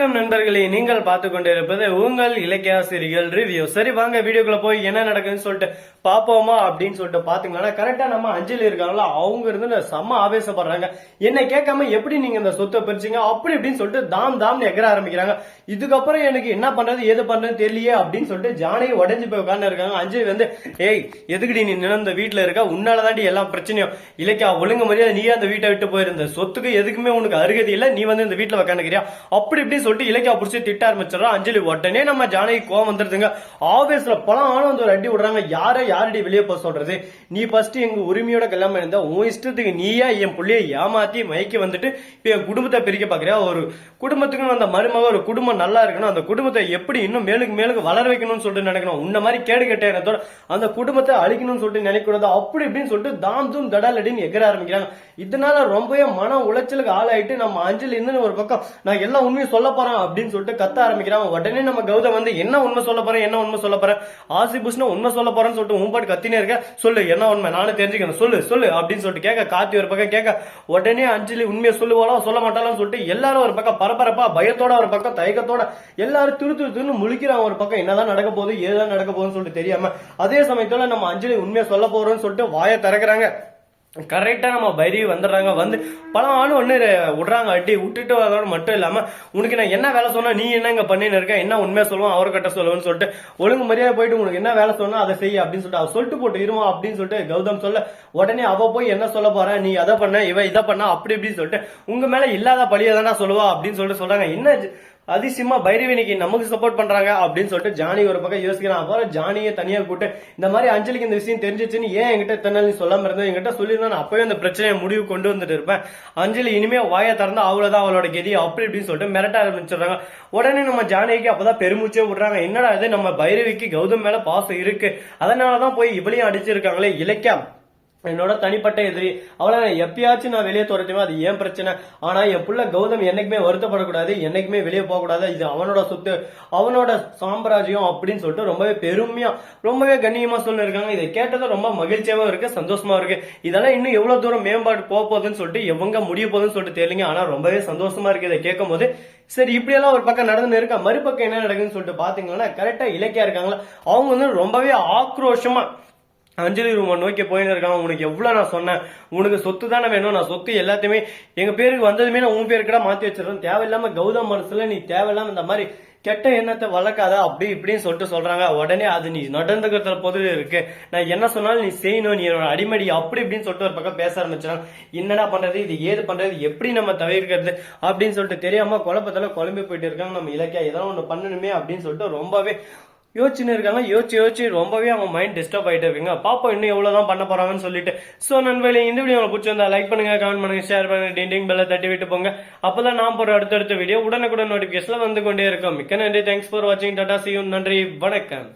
வணக்கம் நண்பர்களே. நீங்கள் பார்த்து கொண்டிருப்பது உங்கள் இலக்கியாசிரியர்கள் ரிவ்யூ. சரி வாங்க வீடியோக்குள்ள போய் என்ன நடக்குதுன்னு சொல்லிட்டு பாப்போமா அப்படின்னு சொல்லிட்டு பாத்தீங்கன்னா கரெக்டா நம்ம அஞ்சலி இருக்காங்களா அவங்க இருந்து செம்ம ஆவேசப்படுறாங்க. என்ன கேட்காம எப்படி நீங்க இந்த சொத்தை பிரிச்சீங்க அப்படி இப்படின்னு சொல்லிட்டு தாம் தாம்னு எகர ஆரம்பிக்கிறாங்க. இதுக்கப்புறம் எனக்கு என்ன பண்றது ஏது பண்றது தெரியலையே அப்படின்னு சொல்லிட்டு ஜானகி உடஞ்சி போய் உட்கார்ந்து இருக்காங்க. அஞ்சலி வந்து ஏய் எதுக்குடி நீ நினைந்த வீட்டுல இருக்க? உன்னாலதாண்டி எல்லாம் பிரச்சனையும் இலக்கியா ஒழுங்கு மரியாதை நீயே அந்த வீட்டை விட்டு போயிருந்த சொத்துக்கு எதுக்குமே உனக்கு அருகதி இல்ல. நீ வந்து இந்த வீட்டுல உட்காந்துக்கிறியா அப்படி இப்படி சொல்லிட்டு இலக்கியா புடிச்சு திட்ட ஆரம்பிச்சிடறா. அஞ்சலி உடனே நம்ம ஜானகி கோவம் வந்துருதுங்க. ஆபீஸ்ல பலம் ஆளும் வந்து ஒரு அடி விடுறாங்க. யாரை யாரடி வெளியே போக சொல்றது? நீ ஃபர்ஸ்ட் எங்க உரிமையோட கல்யாணம் இருந்தா உன் இஷ்டத்துக்கு நீயா என் பிள்ளைய ஏமாத்தி மயக்கி வந்துட்டு என் குடும்பத்தை பிரிக்க பாக்குறியா ஒரு குடும்பத்துக்குன்னு அந்த மருமக ஒரு குடும்பம் நல்லா இருக்கணும். அந்த குடும்பத்தை எப்படி இன்னும் மேலுக்கு மேலுக்கு வளர வைக்கணும்னு சொல்லிட்டு நினைக்கணும். உன்ன மாதிரி கேடு கெட்ட எண்ணத்தோட அந்த குடும்பத்தை அழிக்கணும்னு சொல்லிட்டு நினைக்கூடாது அப்படி இப்படின்னு சொல்லிட்டு தாம் தூம் அடின்னு எகர ஆரம்பிக்கிறாங்க. இதனால ரொம்பவே மன உளைச்சலுக்கு ஆளாயிட்டு நம்ம அஞ்சலி இருந்து ஒரு பக்கம் நான் எல்லா உண்மையும் சொல்ல போறான் அப்படின்னு சொல்லிட்டு கத்த ஆரம்பிக்கிறான். உடனே நம்ம கௌதம் வந்து என்ன உண்மை சொல்ல போறேன் என்ன உண்மை சொல்ல போறேன் ஆசிபுஷ்னா உண்மை சொல்ல போறேன்னு சொல்லிட்டு உன் பாட்டு கத்தினே இருக்க. சொல்லு என்ன உண்மை? நானும் தெரிஞ்சுக்கணும். சொல்லு சொல்லு அப்படின்னு சொல்லிட்டு கேட்க கார்த்தி ஒரு பக்கம் கேட்க உடனே அஞ்சலி உண்மையை சொல்லுவாளோ சொல்ல மாட்டாலும் சொல்லிட்டு எல்லாரும் ஒரு பக்கம் பரபரப்பா பயத்தோட ஒரு பக்கம் தயக்கத்தோட எல்லாரும் திரு திருன்னு முழிக்கிறான் ஒரு பக்கம். என்னதான் நடக்க போகுது ஏதான் நடக்க போகுதுன்னு சொல்லிட்டு தெரியாம அதே சமயத்துல நம்ம அஞ்சலி உண்மையை சொல்ல போறோம்னு சொல்லிட்டு வாயை திறக்கிறாங்க. கரெக்டாக நம்ம பைரவி வந்துடுறாங்க. வந்து பழம் ஆளு ஒன்று விடுறாங்க. அட்டி விட்டுட்டு வரதோட மட்டும் இல்லாமல் உனக்கு நான் என்ன வேலை சொன்னால் நீ என்ன இங்கே பண்ணின்னு இருக்க? என்ன உண்மையா சொல்லுவோம் அவர்கிட்ட சொல்லுவேன்னு சொல்லிட்டு ஒழுங்கு மரியாதை போயிட்டு உனக்கு என்ன வேலை சொன்னால் அதை செய்ய அப்படின்னு சொல்லிட்டு அவ சொல்லிட்டு போட்டு இருமா அப்படின்னு சொல்லிட்டு கௌதம் சொல்ல உடனே அவள் போய் என்ன சொல்ல போற? நீ அதை பண்ண இவ இதை பண்ண அப்படி இப்படின்னு சொல்லிட்டு உங்கள் மேலே இல்லாத பழியை தானே சொல்லுவா அப்படின்னு சொல்லிட்டு சொல்கிறாங்க என்ன அதிசயமா பைரவி நமக்கு சப்போர்ட் பண்றாங்க அப்படின்னு சொல்லிட்டு ஜானி ஒரு பக்கம் யோசிக்கிறான். அப்புறம் ஜானியை தனியா கூட்டு இந்த மாதிரி அஞ்சலிக்கு இந்த விஷயம் தெரிஞ்சிச்சுன்னு ஏன் என்கிட்ட இத்தனை நீ சொல்லாம இருந்தது என்கிட்ட சொல்லியிருந்தா நான் அப்பவே அந்த பிரச்சனையை முடிவு கொண்டு வந்துட்டு இருப்பேன். அஞ்சலி இனிமே வாயை திறந்து அவ்வளவுதான் அவளோட கெதி அப்படி இப்படின்னு சொல்லிட்டு மிரட்ட ஆரம்பிச்சிடுறாங்க. உடனே நம்ம ஜானகிக்கு அப்பதான் பெருமூச்சே விடுறாங்க. என்னடா இது? நம்ம பைரவிக்கு கௌதம் மேல பாசம் இருக்கு. அதனாலதான் போய் இவளையும் அடிச்சிருக்காங்களே. இலக்கியம். என்னோட தனிப்பட்ட எதிரி. அவளை நான் எப்பயாச்சும் நான் வெளியே துரத்துவேன் அது ஏன் பிரச்சனை? ஆனா என் புள்ள கௌதம் என்னைக்குமே வருத்தப்படக்கூடாது. என்னைக்குமே வெளியே போகக்கூடாது. இது அவனோட சொத்து. அவனோட சாம்ராஜ்யம் அப்படின்னு சொல்லிட்டு ரொம்பவே பெருமையா ரொம்பவே கண்ணியமா சொல்லிருக்காங்க இதை கேட்டதும் ரொம்ப மகிழ்ச்சியாவும் இருக்கு சந்தோஷமா இருக்கு. இதெல்லாம் இன்னும் எவ்வளவு தூரம் மேம்பாடு போக போகுதுன்னு சொல்லிட்டு எவங்க முடிய போகுதுன்னு சொல்லிட்டு தெரியலங்க. ஆனா ரொம்பவே சந்தோஷமா இருக்கு இதை கேட்கும் போது சரி இப்படியெல்லாம் ஒரு பக்கம் நடந்து இருக்கா? மறுபக்கம் என்ன நடக்குதுன்னு சொல்லிட்டு பாத்தீங்கன்னா கரெக்டா இலக்கியா இருக்காங்களா? அவங்க வந்து ரொம்பவே ஆக்ரோஷமா அஞ்சலி ரூமை நோக்கி போயின்னு இருக்கான். உனக்கு எவ்வளோ நான் சொன்னேன்? உனக்கு சொத்து தானே வேணும்? நான் சொத்து எல்லாத்தையுமே எங்கள் பேருக்கு வந்ததுமே நான் உன் பேருக்கு மாற்றி வச்சிடறேன். தேவையில்லாமல் கௌதம் மனசில் நீ தேவையில்லாம இந்த மாதிரி கெட்ட எண்ணத்தை வளர்க்காத. அப்படி இப்படின்னு சொல்லிட்டு சொல்றாங்க. உடனே அது நீ நடந்துக்கிறதுல பொது இருக்கு. நான் என்ன சொன்னாலும் நீ செய்யணும். நீ என்னோட அடிமடி அப்படி இப்படின்னு சொல்லிட்டு ஒரு பக்கம் பேச ஆரம்பிச்சாங்க என்னடா பண்றது? இது ஏது பண்றது? எப்படி நம்ம தவிர்க்கிறது? அப்படின்னு சொல்லிட்டு தெரியாம குழப்பத்துல குழம்பி போயிட்டு இருக்காங்க. நம்ம இலக்கியா ஏதாவது ஒன்று பண்ணணுமே அப்படின்னு சொல்லிட்டு ரொம்பவே யோசிச்சுன்னு இருக்காங்க. யோசிச்சு யோசிச்சு ரொம்பவே அவங்க மைண்ட் டிஸ்டர்ப் ஆகிட்டு இருக்குங்க பாப்பா இன்னும் எவ்வளவுதான் பண்ண போகிறாங்கன்னு சொல்லிட்டு. ஸோ நண்பர்களே இந்த வீடியோ உங்களுக்கு பிடிச்சிருந்தா லைக் பண்ணுங்க கமெண்ட் பண்ணுங்க ஷேர் பண்ணுங்க டிண்டிங் பெல்ல தட்டி விட்டு போங்க. அப்பதான் நான் போகிற அடுத்தடுத்த வீடியோ உடனுக்குடன் நோட்டிஃபிகேஷனில் வந்து கொண்டே இருக்கும். மிக்க நன்றி. தேங்க்ஸ் ஃபார் வாட்சிங் டாடா சியூ நன்றி. வணக்கம்.